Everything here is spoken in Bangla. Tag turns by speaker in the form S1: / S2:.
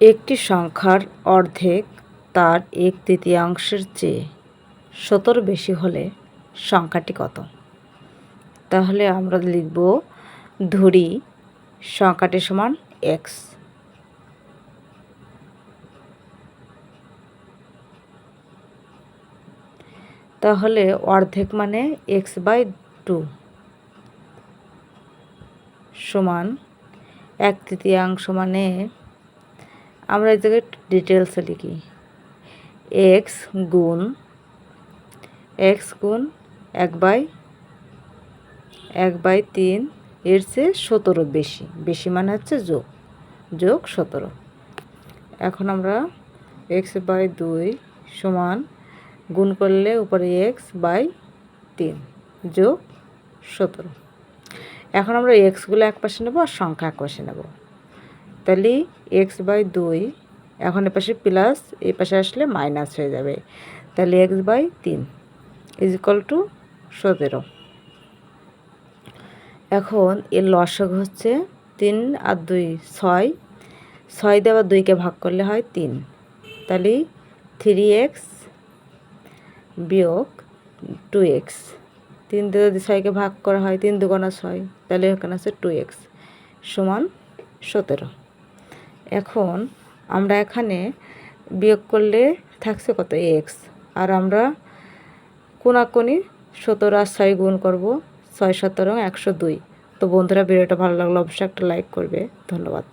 S1: একটি সংখ্যার অর্ধেক তার এক তৃতীয়াংশের চেয়ে সতেরো বেশি হলে সংখ্যাটি কত? তাহলে আমরা লিখব ধরি সংখ্যাটি সমান এক্স তাহলে অর্ধেক মানে এক্স বাই টু সমান এক তৃতীয়াংশ মানে আমরা এই জায়গায় ডিটেলসে লিখি। এক্স গুণ এক্স গুণ এক বাই এক বাই তিন এর চেয়ে সতেরো বেশি। বেশি মানে হচ্ছে যোগ। যোগ সতেরো। এখন আমরা এক্স বাই দুই সমান গুণ করলে উপরে এক্স বাই তিন, যোগ সতেরো। এখন আমরা এক্সগুলো এক পাশে নেব আর সংখ্যা এক পাশে নেব। তাহলে এক্স বাই দুই, এখন এ পাশে প্লাস এই পাশে আসলে মাইনাস হয়ে যাবে। তাহলে এক্স বাই তিন ইজ ইকাল টু সতেরো। এখন এর লসক হচ্ছে তিন আর দুই, ছয়। ছয় দেওয়া দুইকে ভাগ করলে হয় তিন। তাহলে থ্রি এক্স বিয়োগ টু এক্স তিন দিয়ে যদি ছয়কে ভাগ করা হয়, তিন দুগুণা ছয়, তাহলে এখানে আছে টু এক্স সমান সতেরো। এখন আমরা এখানে বিয়োগ করলে থাকছে কত? এক্স আর আমরা কোনাকুনি সতেরো আর ছয় গুণ করব ছয় সতেরো একশো দুই। তো বন্ধুরা, ভিডিওটা ভালো লাগল অবশ্যই একটা লাইক করবে। ধন্যবাদ।